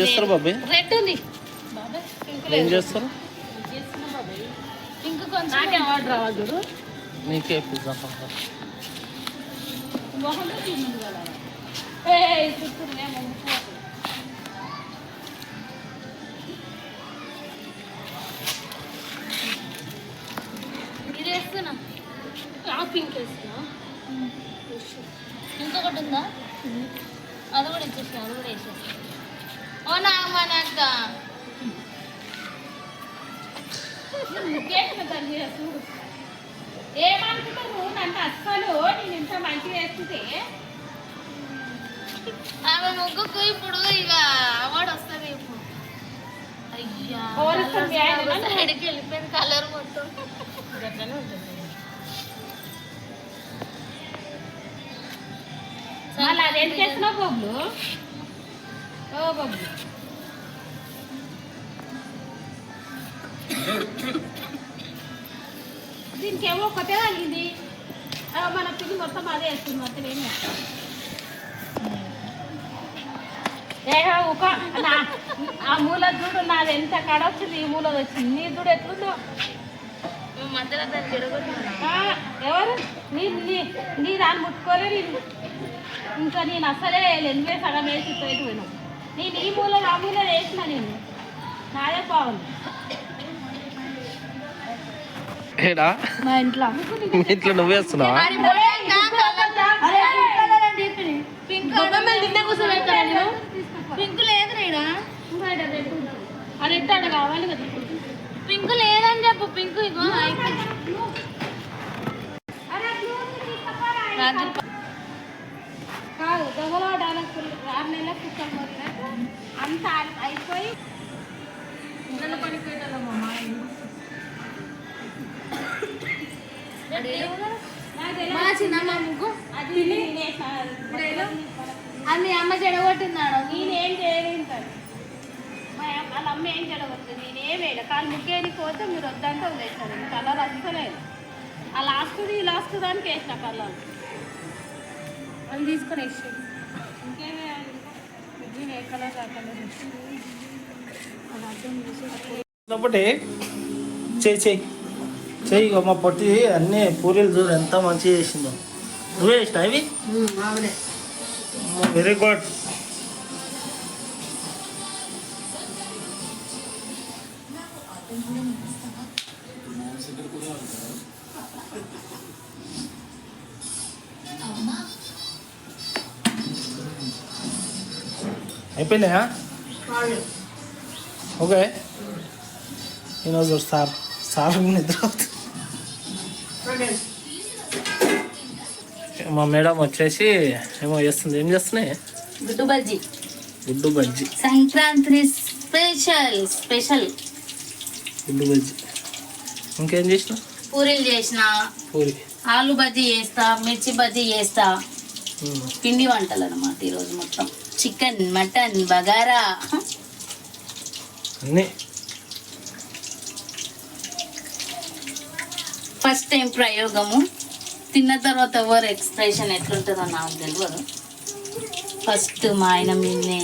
చేస్తారు బాబాయ్ రెడ్ ఉంది. ఏం చేస్తారు? పింక్ కొంచెం నాకే అవార్డు రావాలి చూడు. నీకే పిజ్జా పింక్ వేస్తున్నా. ఇంకొకటి ఉందా? అది కూడా ఇచ్చేసిన అది కూడా వేసేసి అవునా అమ్మ నాకు ఏమనుకుంటారు నన్ను అస్సలు నేను ఇంత మంచిగా వేస్తుంటే ఆమె ముగ్గుకు ఇప్పుడు ఇక అవార్డు వస్తుంది ఇప్పుడు. అయ్యా సైడ్కి వెళ్ళిపోయింది కలర్ మొత్తం. గట్లనే ఉంటుంది. మళ్ళీ అది చేస్తున్నావు బొబ్బులు ఓ దీనికి ఏమో ఒకటే తగిలింది. మన పిల్లి మొత్తం అదే వేస్తుంది మొత్తం ఏమి ఒక ఆ మూల చూడు నాది ఎంత కడొచ్చింది ఈ మూల వచ్చింది. నీ చూడు ఎట్లుందో. మధ్యలో దాన్ని ఎవరు? నీ నీ నీ దాన్ని ముట్టుకోలే ఇంకా నేను అసలే ఎనిమిది సగం వేసి పోయి నేను ఈ మూల ఆ మూల వేసిన నేను. నాదే బాగుంది ఏడా? మా ఇంట్లో. మీ ఇంట్లో నువ్వేస్తున్నావా పింక్ నిన్నే కూర్చోబెట్టాను పింక్ లేదు రేడా అది ఎట్టాడు కావాలి కదా. పింక్ లేదని చెప్పు పింక్ ఇగో కాదు దొంగలో కుక్కలు అంత అయిపోయి ఇళ్ళలో పనికి పెట్టాలమ్మా మా చిన్నమ్మ ముగ్గు? అది నేనే అది అమ్మ చెడగొట్టిందాడు నేనేం చేయలేదు సార్ మా అమ్మ- వాళ్ళ అమ్మ ఏం చెడగొడుతుంది? నేనేం వేయలే కానీ ముగ్గేది పోతే మీరు వద్దంటే వదిలేస్తారు. కలర్ అస్సలేదు. ఆ లాస్ట్ ఈ లాస్ట్ దానికి వేసిన కలర్. అది తీసుకొని వేసి ఒకటి చేయి చేయి. చేయి మా పొట్టి అన్ని పూరీలు చూడు ఎంత మంచిగా చేసిందో. నువ్వే చేసిన ఇవి? Very good. అయిపోయినాయా? ఓకే. ఈరోజు సార్ సార్ నిద్ర అవుతుంది. మా మేడం వచ్చేసి ఏమో చేస్తుంది ఏం చేస్తున్నాయి? గుడ్డు బజ్జీ. గుడ్డు బజ్జి. Sankranti special special. గుడ్డు బజ్జి. ఇంకేం చేసిన? పూరీలు చేసిన. పూరి. ఆలు బజ్జీ చేస్తా మిర్చి బజ్జీ చేస్తా. ఉమ్. పిండి వంటలు అనమాట ఈరోజు మొత్తం. Chicken mutton bagara. అన్నీ. ఫస్ట్ టైం ప్రయోగము. తిన్న తర్వాత ఎవరు ఎక్స్ప్రెషన్ ఎట్లుంటుందో నాకు తెలియదు ఫస్ట్ మా ఆయన మీదనే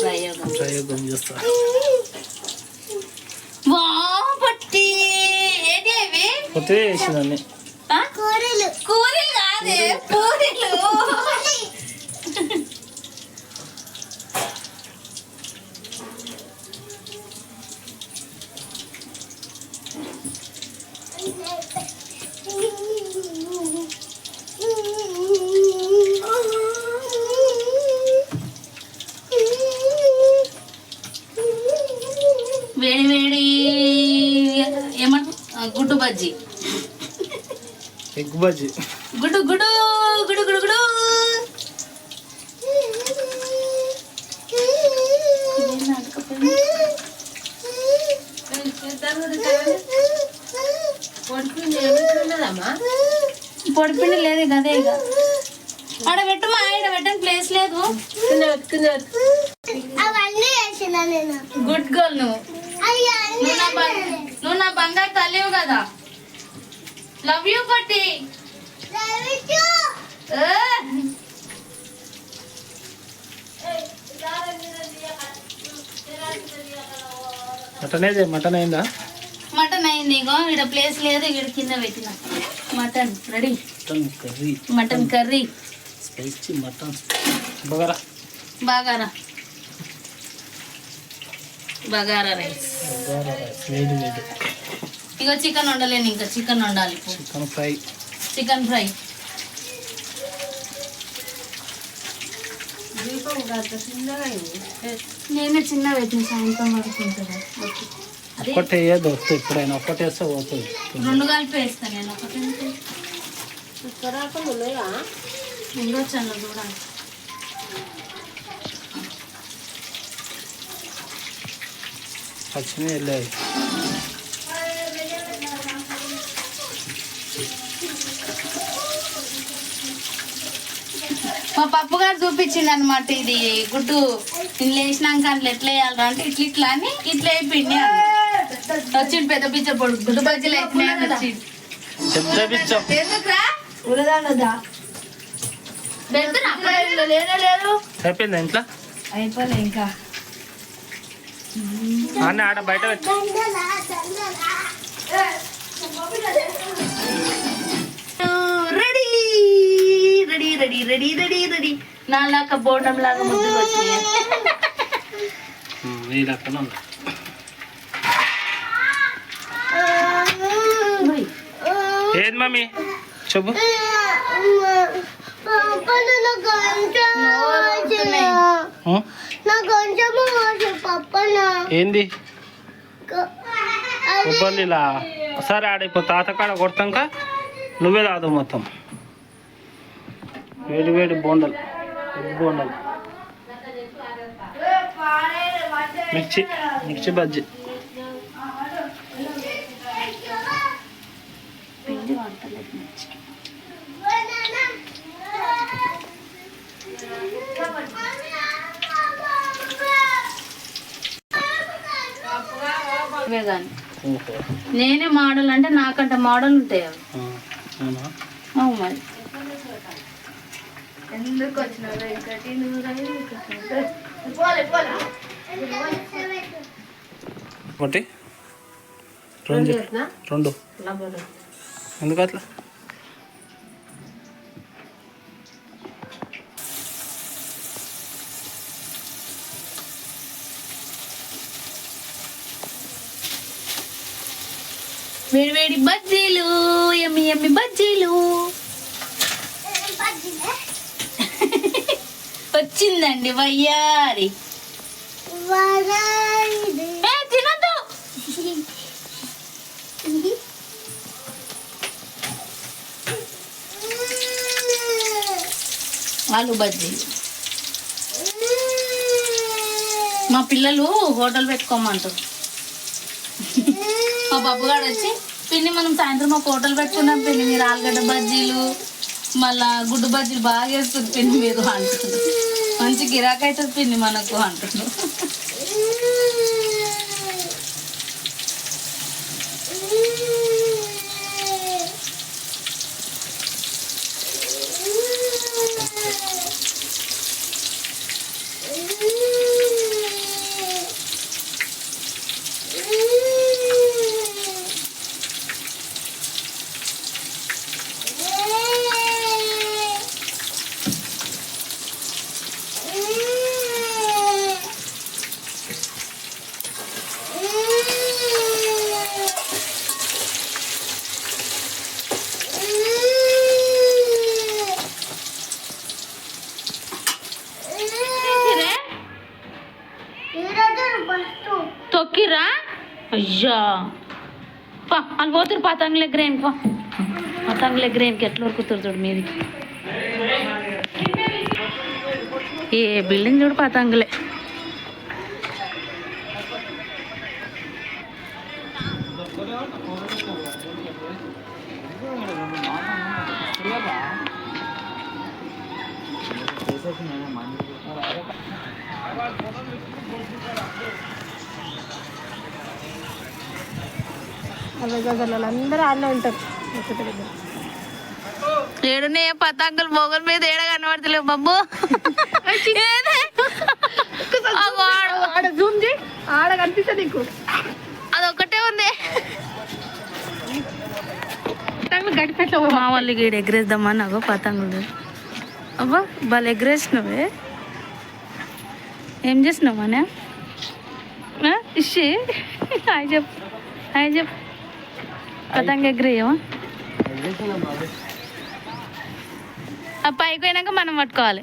ప్రయోగం. ప్రయోగం చేస్తా. వా పట్టి. ఏంటి అవి? కొత్త చేసింది అన్నీ ఆ? కూరలు కూరలు కాదే పూరీలు వేడి వేడి ఏమంట గుడ్డు బజ్జీ ఎగ్ బజ్జి. గుడు గుడు గుడు గుడు గుడు. పొడిపిండి లేదు కదే ఇక. ఆడ పెట్టమా ఆడ పెట్టని ప్లేస్ లేదు. గుడ్ గర్ల్ నువ్వు. నువ్వు నా బంగారు తల్లివు కదా. లవ్ యూ పట్టి. మటన్ ఏది? మటన్ అయిందా? మటన్ అయింది ఇగో ఇక్కడ ప్లేస్ లేదు ఇక్కడ కింద పెట్టిన. Mutton ready. Mutton curry. Mutton curry. Spicy mutton. Bagara. Bagara. Bagara rice. Bagara rice. వేడి వేడి ఇగో చికెన్ వండలేను ఇంకా చికెన్ వండాలి చికెన్ ఫ్రై. Chicken fry. నేనే చిన్న పెట్టిన సాయంత్రం వరకు ఉంటుంది. వేయద్దు వస్తుంది ఎప్పుడైనా ఒక్కటే వేస్తే పోతుంది. రెండు కలిపి వేస్తాను నేను ఒకటి ఉండొచ్చు అన్న చూడాలి పచ్చిని వెళ్ళాయి మా పప్పు గారు చూపించిండు అనమాట ఇది గుడ్డు నేను లేచినాక అట్లా ఎట్లా వేయాలి అంటే ఇట్లా ఇట్లా అని ఇట్లా అయిపోయింది అన్న. వచ్చిండు పెద్ద పిచ్చ పొడు గుడ్డు బజ్జీలు అయిపోయినాయి ఎందుకురా? అయిపోయిందా ఇంట్లో? అయిపోలే ఇంకా. అన్న ఆడ బయట ready ready ready ready ready నాలాక బోండం లాగా ముద్దుగా వచ్చినాయి. ఏది మమ్మీ చెప్పు ఏంది కొబ్బరిలా సరే ఆడ ఇప్పుడు తాతకాడ కొడతాక నువ్వే తాదు మొత్తం వేడి వేడి బోండలు ఎగ్ బోండలు మిర్చి మిర్చి బజ్జీ. నేనే మోడల్ అంటే నాకంటే మోడల్ ఉంటాయి అవి. అవునా? అవు మరి. వచ్చినావు నువ్వు ఒకటి. రెండు. రెండు. ఎందుకు అట్లా? వేడి వేడి బజ్జీలు ఎమ్మి ఎమ్మి బజ్జీలు? వచ్చిందండి వయ్యారి. తినొద్దు. ఆలు బజ్జీలు మా పిల్లలు హోటల్ పెట్టుకోమంటారు. మా బాబుగాడు వచ్చి పిన్ని మనం సాయంత్రం ఒక హోటల్ పెట్టుకున్నాం పిన్ని మీరు ఆలుగడ్డ బజ్జీలు మళ్ళా గుడ్డు బజ్జీలు బాగా చేస్తుంది పిన్ని మీరు అంటున్నారు. మంచి గిరాక్ అవుతుంది పిన్ని మనకు అంటున్నారు. అయ్యా. పా అని పోతురు పతంగులు ఎగ్గరేం పా. పతంగులు ఎగ్గరేంకి ఎట్లా ఉరుకుతురు చూడు మీది. ఏ బిల్డింగ్ చూడు పతంగులే. అందరూ ఆడనే ఉంటారు. ఒకటి దగ్గర ఏడునే పతంగులు మొగల మీద ఏడ కనబడతలేవు బాబు? ఆడ- జూమ్ చేయి. ఆడ కనిపిస్తా నీకు. అదొక్కటే ఉంది. పతంగులు గడిపెట్ల మా వాళ్ళు గీడ ఎగరేద్దామని అగో పతంగులు. అబ్బా వాళ్ళు ఎగరేసినవే. ఏం చేసినావు మన ఇషి హాయ్ చెప్పు. హాయ్ చెప్పు. పతంగ ఎగరేయవా ఆ పైకి పోయినాక మనం పట్టుకోవాలి.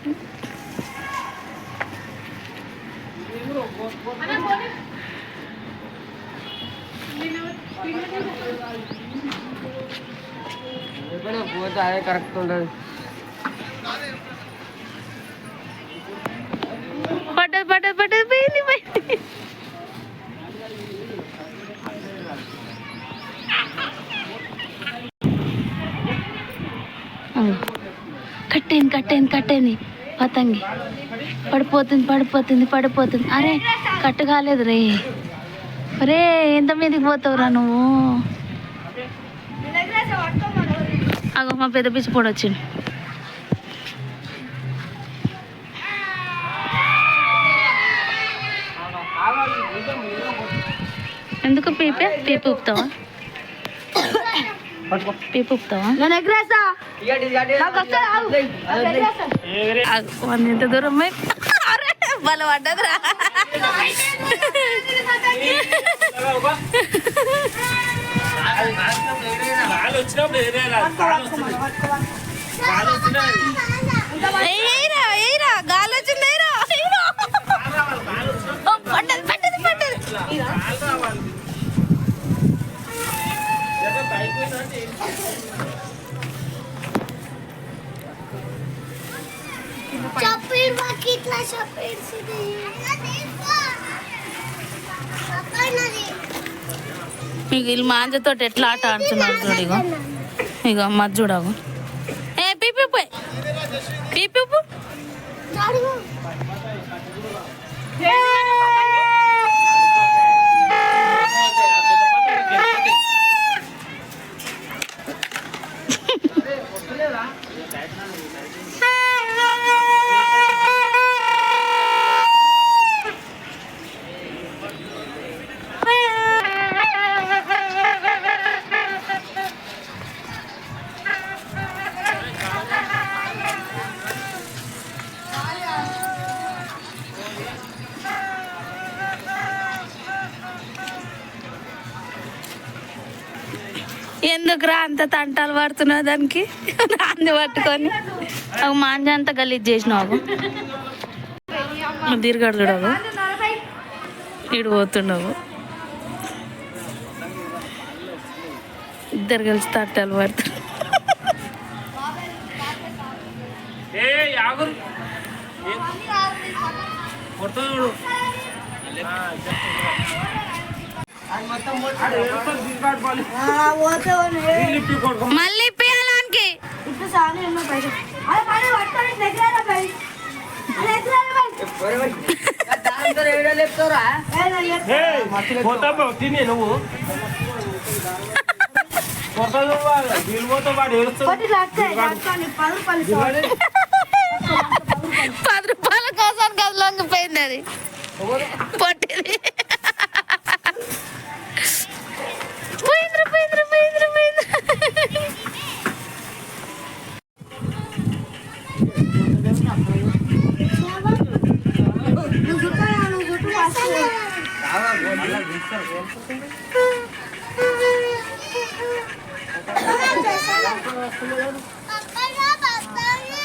పోతే అదే కరెక్ట్ ఉండదు పట్టదు పట్టదు పట్టదు పోయింది పోయింది. కట్టేంది కట్టేంది కట్టేంది పతంగి. పడిపోతుంది పడిపోతుంది పడిపోతుంది. అరే కట్టు కాలేదు రే. రే ఎంత మీదకి పోతావురా నువ్వు? అగో మా పెద్ద పిచ్చి పొడి వచ్చింది ఎందుకు పీపే? పీపు ఊపుతావా? పీపు ఊపుతావా? వాడిని ఎంత దూరం అరే బల పడ్డదిరా వచ్చినప్పుడు మీకు వీళ్ళు మాంజతో ఎట్లా ఆట ఆడుతున్నారు చూడు ఇగో. ఇగో మధ్య చూడవు. ఏ పీపీ పోయి పీపీ ఎందుకురా అంత తంటాలు పడుతున్నావు దానికి? నాంది పట్టుకొని. ఒక మాంజ అంతా గలీజ్ చేసినావు దీర్ఘడు చూడవు. ఇడు పోతుండవు. ఇద్దరు కలిసి తట్టాలు పడుతున్నారు. ఏ మళ్ళీ తిని నువ్వు. పది రూపాయల కోసం కదా లొంగిపోయింది అది. పొట్టిది. అప్పనా పప్పని